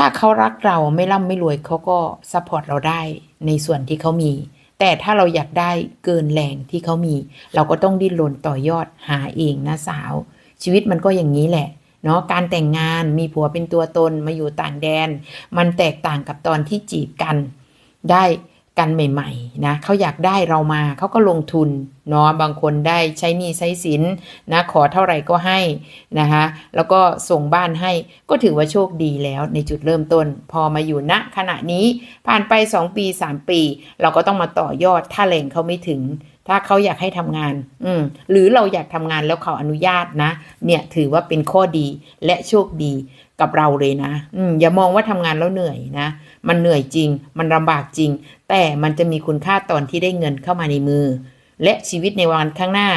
ถ้าเขารักเราไม่ร่ำไม่รวยเขาก็ซัพพอร์ตเราได้ในส่วนที่เขามี แต่ถ้าเราอยากได้เกินแรงที่เขามี เราก็ต้องดิ้นรนต่อยอดหาเองนะสาว ชีวิตมันก็อย่างนี้แหละเนาะการแต่งงานมีผัวเป็นตัวตนมาอยู่ต่างแดน มันแตกต่างกับตอนที่จีบกัน ได้ กันใหม่ๆนะเขาอยากได้เรามาเขาก็ลงทุนเนาะบางคนได้ใช้หนี้ใช้สินนะขอเท่าไหร่ก็ให้นะคะแล้วก็ส่งบ้านให้ก็ถือว่าโชคดีแล้วในจุดเริ่มต้น พอมาอยู่ณขณะนี้ผ่านไป 2 ปี 3 ปี เราก็ต้องมาต่อยอดถ้าแรงเขาไม่ถึง ถ้าเขาอยากให้ทำงาน อืมหรือเราอยากทำงานแล้วเขาอนุญาตนะ เนี่ยถือว่าเป็นข้อดีและโชคดีกับเราเลยนะ อืมอย่ามองว่าทำงานแล้วเหนื่อยนะ มันเหนื่อยจริง มันลำบากจริง แต่มันจะมีคุณค่าตอนที่ได้เงินเข้ามาในมือ และชีวิตในวันข้างหน้า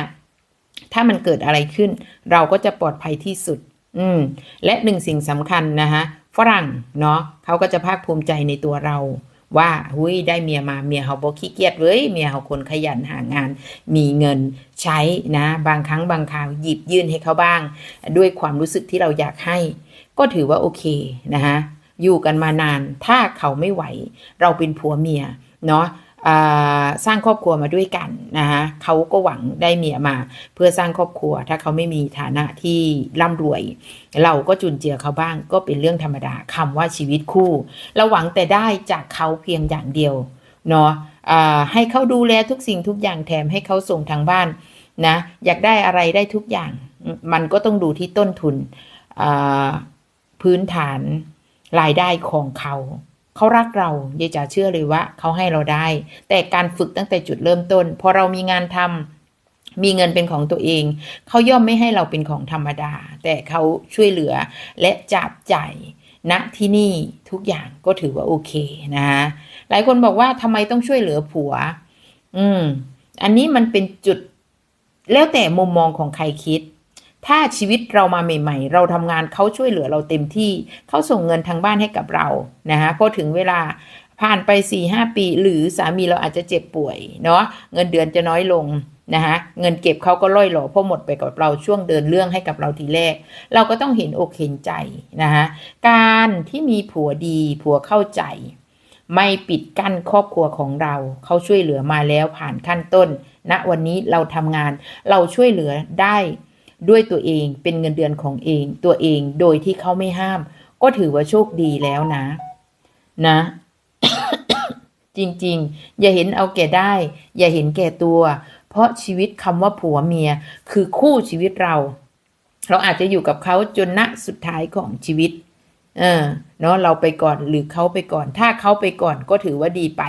ถ้ามันเกิดอะไรขึ้น เราก็จะปลอดภัยที่สุด อืม และหนึ่งสิ่งสำคัญนะคะฝรั่งเนาะเขาก็จะภาคภูมิใจในตัวเรา ว่าหุยได้เมียมาเมียเขาบอกขี้เกียจเว้ยเมียเขาคนขยันหางาน มีเงินใช้นะ บางครั้งบางคราวหยิบยื่นให้เขาบ้าง ด้วยความรู้สึกที่เราอยากให้ ก็ถือว่าโอเคนะคะ อยู่กันมานาน ถ้าเขาไม่ไหว เราเป็นผัวเมียเนาะสร้างครอบครัวมาด้วยกันนะคะเขาก็หวังได้เมียมา เพื่อสร้างครอบครัว ถ้าเขาไม่มีฐานะที่ร่ำรวย เราก็จุนเจือเขาบ้างก็เป็นเรื่องธรรมดาคำว่าชีวิตคู่ เราหวังแต่ได้จากเขาเพียงอย่างเดียวเนาะให้เขาดูแลทุกสิ่งทุกอย่างแถมให้เขาส่งทางบ้านนะอยากได้อะไรได้ทุกอย่าง มันก็ต้องดูที่ต้นทุนพื้นฐาน รายได้ของเขา เขารักเรายายจ๋าเชื่อเลยว่าเขาให้เราได้ แต่การฝึกตั้งแต่จุดเริ่มต้น พอเรามีงานทำมีเงินเป็นของตัวเอง เขาย่อมไม่ให้เราเป็นของธรรมดา แต่เขาช่วยเหลือและจับจ่ายณที่นี่ทุกอย่างก็ถือว่าโอเคนะะหลายคนบอกว่าทำไมต้องช่วยเหลือผัว อืม อันนี้มันเป็นจุดแล้วแต่มุมมองของใครคิด ถ้าชีวิตเรามาใหม่ ๆ เราทำงานเขาช่วยเหลือเราเต็มที่ เขาส่งเงินทางบ้านให้กับเรานะฮะพอถึงเวลาผ่านไป4ี่หปี หรือสามีเราอาจจะเจ็บป่วยเนาะเงินเดือนจะน้อยลงนะฮะเงินเก็บเขาก็ล่อยหล่อเพราะหมดไปกับเราช่วงเดินเรื่องให้กับเราทีแรก เราก็ต้องเห็นอกเห็นใจนะฮะการที่มีผัวดีผัวเข้าใจ ไม่ปิดกั้นครอบครัวของเรา เขาช่วยเหลือมาแล้วผ่านขั้นต้นณวันนี้เราทำงานเราช่วยเหลือได้ ด้วยตัวเองเป็นเงินเดือนของเองตัวเองโดยที่เขาไม่ห้าม ก็ถือว่าโชคดีแล้วนะ นะ จริงๆ อย่าเห็นเอาแก่ได้ อย่าเห็นแก่ตัว เพราะชีวิตคำว่าผัวเมียคือคู่ชีวิตเรา เราอาจจะอยู่กับเขาจนณสุดท้ายของชีวิตเออเนาะเราไปก่อนหรือเขาไปก่อน ถ้าเขาไปก่อนก็ถือว่าดีไป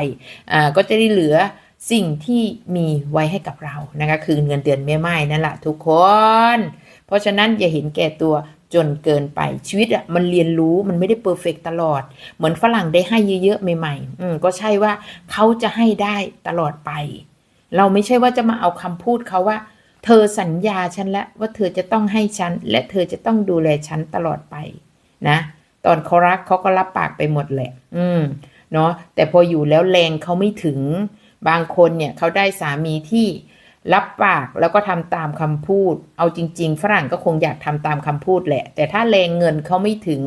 อ่า ก็จะได้เหลือ สิ่งที่มีไว้ให้กับเรานะคะคือเงินเดือนแม่ไม้นั่นแหละทุกคน เพราะฉะนั้นอย่าเห็นแก่ตัวจนเกินไปชีวิตอะมันเรียนรู้มันไม่ได้เพอร์เฟกตลอด เหมือนฝรั่งได้ให้เยอะๆใหม่ๆอืมก็ใช่ว่าเขาจะให้ได้ตลอดไป เราไม่ใช่ว่าจะมาเอาคำพูดเขาว่า เธอสัญญาฉันแล้วว่าเธอจะต้องให้ฉัน และเธอจะต้องดูแลฉันตลอดไปนะตอนเขารักเขาก็รับปากไปหมดแหละ อืมเนาะแต่พออยู่แล้วแรงเขาไม่ถึง บางคนเนี่ยเขาได้สามีที่รับปากแล้วก็ทำตามคำพูด เอาจริง ๆ ฝรั่งก็คงอยากทำตามคำพูดแหละ แต่ถ้าแรงเงินเขาไม่ถึง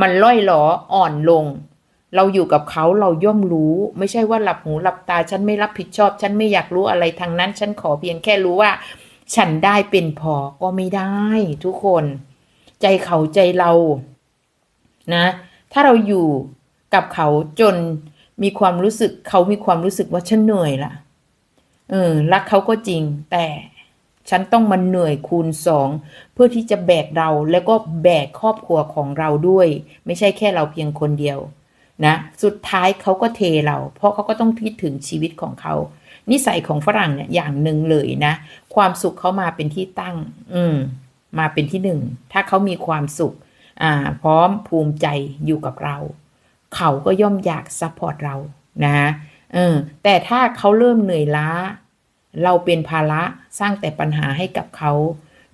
มันล่อยหลออ่อนลง เราอยู่กับเขาเราย่อมรู้ ไม่ใช่ว่าหลับหูหลับตา ฉันไม่รับผิดชอบ ฉันไม่อยากรู้อะไรทางนั้น ฉันขอเพียงแค่รู้ว่า ฉันได้เป็นพอก็ไม่ได้ ทุกคน ใจเขาใจเรา นะ ถ้าเราอยู่กับเขาจน มีความรู้สึกเขามีความรู้สึกว่าฉันเหนื่อยละเออรักเขาก็จริง แต่ฉันต้องมันเหนื่อยคูณสองเพื่อที่จะแบกเราแล้วก็แบกครอบครัวของเราด้วย ไม่ใช่แค่เราเพียงคนเดียวนะสุดท้ายเขาก็เทเรา เพราะเขาก็ต้องคิดถึงชีวิตของเขา นิสัยของฝรั่งเนี่ยอย่างหนึ่งเลยนะ ความสุขเขามาเป็นที่ตั้ง อืม มาเป็นที่หนึ่งถ้าเขามีความสุข อ่า พร้อมภูมิใจอยู่กับเรา เขาก็ย่อมอยากซัพพอร์ตเรานะเออแต่ถ้าเขาเริ่มเหนื่อยล้า เราเป็นภาระสร้างแต่ปัญหาให้กับเขา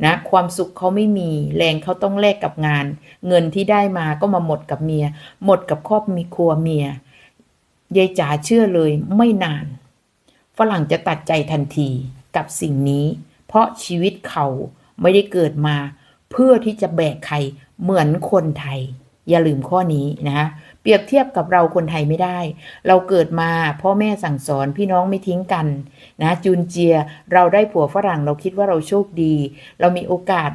นะความสุขเขาไม่มีแรงเขาต้องแลกกับงาน เงินที่ได้มาก็มาหมดกับเมีย หมดกับครอบมีครัวเมียยายจ๋าเชื่อเลยไม่นาน ฝรั่งจะตัดใจทันทีกับสิ่งนี้ เพราะชีวิตเขาไม่ได้เกิดมา เพื่อที่จะแบกใครเหมือนคนไทย อย่าลืมข้อนี้นะคะเปรียบเทียบกับเราคนไทยไม่ได้ เราเกิดมาพ่อแม่สั่งสอนพี่น้องไม่ทิ้งกันนะจูนเจียเราได้ผัวฝรั่งเราคิดว่าเราโชคดี เรามีโอกาส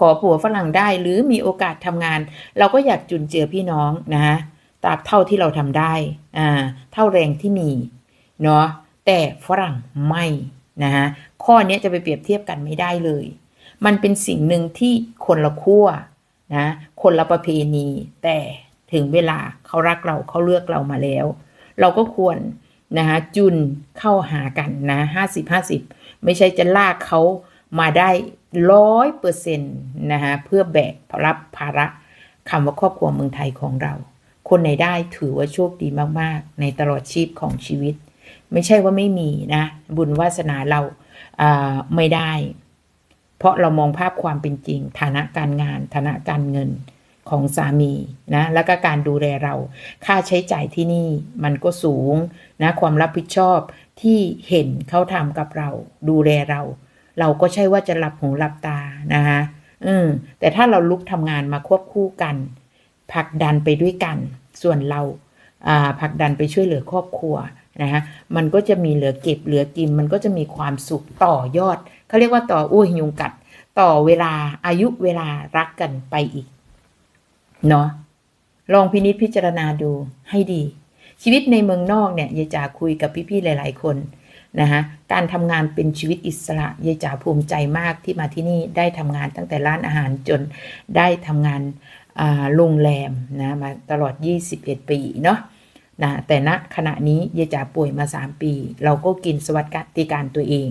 ขอผัวฝรั่งได้หรือมีโอกาสทำงาน เราก็อยากจุนเจือพี่น้องนะตราบเท่าที่เราทำได้อ่าเท่าแรงที่มีเนาะแต่ฝรั่งไม่นะฮะข้อนี้จะไปเปรียบเทียบกันไม่ได้เลย มันเป็นสิ่งหนึ่งที่คนละขั้ว นะคนละประเพณี แต่ถึงเวลาเขารักเราเขาเลือกเรามาแล้ว เราก็ควรนะคะจุนเข้าหากันนะห้าสิบห้าสิบไม่ใช่จะลากเขามาได้ร้อยเปอร์เซ็นต์นะคะเพื่อแบกรับภาระคำว่าครอบครัวเมืองไทยของเรา คนไหนได้ถือว่าโชคดีมากๆ ในตลอดชีพของชีวิต ไม่ใช่ว่าไม่มีนะ บุญวาสนาเราาไม่ได้ เพราะเรามองภาพความเป็นจริง ฐานะการงาน ฐานะการเงินของสามีนะแล้วก็การดูแลเรา ค่าใช้จ่ายที่นี่มันก็สูงนะความรับผิดชอบที่เห็นเขาทำกับเรา ดูแลเรา เราก็ใช่ว่าจะหลับหูหลับตานะคะอืมแต่ถ้าเราลุกทำงานมาควบคู่กันผลักดันไปด้วยกัน ส่วนเราผลักดันไปช่วยเหลือครอบครัวนะคะมันก็จะมีเหลือเก็บเหลือกิน มันก็จะมีความสุขต่อยอด เขาเรียกว่าต่ออุ้ยยุงกัด ต่อเวลาอายุเวลารักกันไปอีก เนาะลองพินิจพิจารณาดูให้ดี ชีวิตในเมืองนอกเนี่ยยายจ๋าคุยกับพี่ๆหลาย ๆ คนนะคะการทำงานเป็นชีวิตอิสระยายจ๋าภูมิใจมากที่มาที่นี่ได้ทำงานตั้งแต่ร้านอาหารจนได้ทำงานโรงแรมนะมาตลอด 21 ปีเนาะนะแต่ณขณะนี้ยายจ๋าป่วยมา 3 ปี เราก็กินสวัสดิการตัวเอง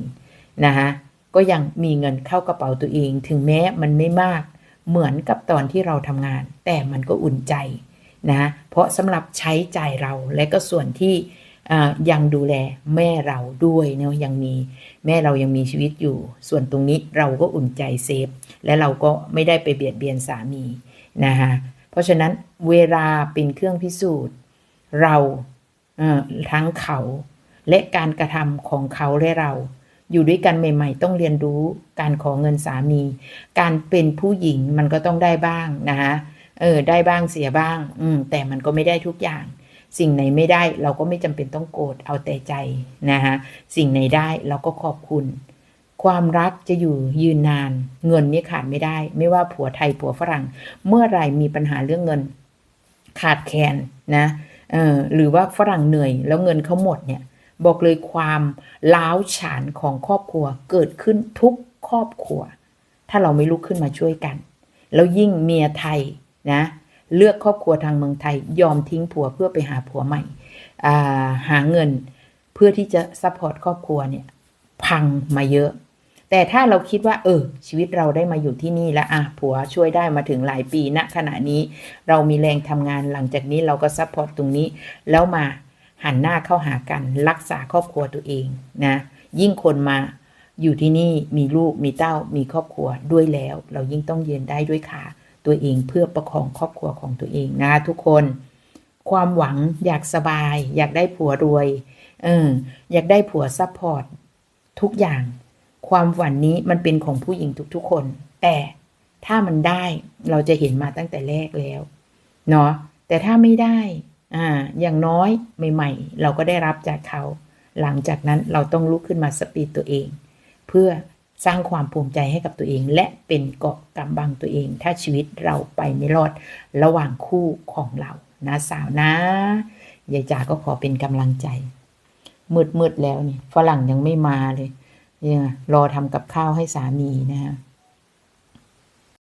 นะคะ ก็ยังมีเงินเข้ากระเป๋าตัวเอง ถึงแม้มันไม่มาก เหมือนกับตอนที่เราทำงาน แต่มันก็อุ่นใจนะเพราะสำหรับใช้จ่ายเราและก็ส่วนที่ยังดูแลแม่เราด้วยเนาะยังมีแม่เรายังมีชีวิตอยู่ ส่วนตรงนี้เราก็อุ่นใจเซฟ และเราก็ไม่ได้ไปเบียดเบียนสามีนะคะเพราะฉะนั้นเวลาเป็นเครื่องพิสูจน์ เราทั้งเขาและการกระทำของเขาและเรา อยู่ด้วยกันใหม่ ๆ ต้องเรียนรู้การขอเงินสามี การเป็นผู้หญิงมันก็ต้องได้บ้างนะคะเออได้บ้างเสียบ้าง อืมแต่มันก็ไม่ได้ทุกอย่าง สิ่งไหนไม่ได้เราก็ไม่จำเป็นต้องโกรธเอาแต่ใจนะคะสิ่งไหนได้เราก็ขอบคุณ ความรักจะอยู่ยืนนาน เงินนี่ขาดไม่ได้ ไม่ว่าผัวไทยผัวฝรั่ง เมื่อไรมีปัญหาเรื่องเงิน ขาดแคลนนะเออหรือว่าฝรั่งเหนื่อยแล้วเงินเขาหมดเนี่ย บอกเลยความล้าวฉานของครอบครัวเกิดขึ้นทุกครอบครัว ถ้าเราไม่ลุกขึ้นมาช่วยกัน แล้วยิ่งเมียไทยนะเลือกครอบครัวทางเมืองไทย ยอมทิ้งผัวเพื่อไปหาผัวใหม่าหาเงินเพื่อที่จะซัพพอร์ตครอบครัวเนี่ยพังมาเยอะ แต่ถ้าเราคิดว่า เออ ชีวิตเราได้มาอยู่ที่นี่แล้วอะผัวช่วยได้มาถึงหลายปีณนะขณะนี้ เรามีแรงทำงานหลังจากนี้เราก็ซัพพอร์ตตรงนี้ แล้วมา หันหน้าเข้าหากัน รักษาครอบครัวตัวเองนะ ยิ่งคนมาอยู่ที่นี่มีลูกมีเต้ามีครอบครัวด้วยแล้ว เรายิ่งต้องเยืนได้ด้วยขาตัวเองเพื่อประคองครอบครัวของตัวเองนะทุกคน ความหวังอยากสบาย อยากได้ผัวรวยเอออยากได้ผัวซัพพอร์ตทุกอย่าง ความฝันนี้มันเป็นของผู้หญิงทุกๆคน แต่ถ้ามันได้เราจะเห็นมาตั้งแต่แรกแล้วเนาะแต่ถ้าไม่ได้ อ่าอย่างน้อยใหม่ ๆ เราก็ได้รับจากเขา หลังจากนั้นเราต้องลุกขึ้นมาสปีดตัวเอง เพื่อสร้างความภูมิใจให้กับตัวเอง และเป็นเกาะกำบังตัวเอง ถ้าชีวิตเราไปไม่รอดระหว่างคู่ของเรานะสาวนะยายจ๋าก็ขอเป็นกำลังใจ มืดๆแล้วนี่ฝรั่งยังไม่มาเลยเนี่ยรอทำกับข้าวให้สามีนะฮะ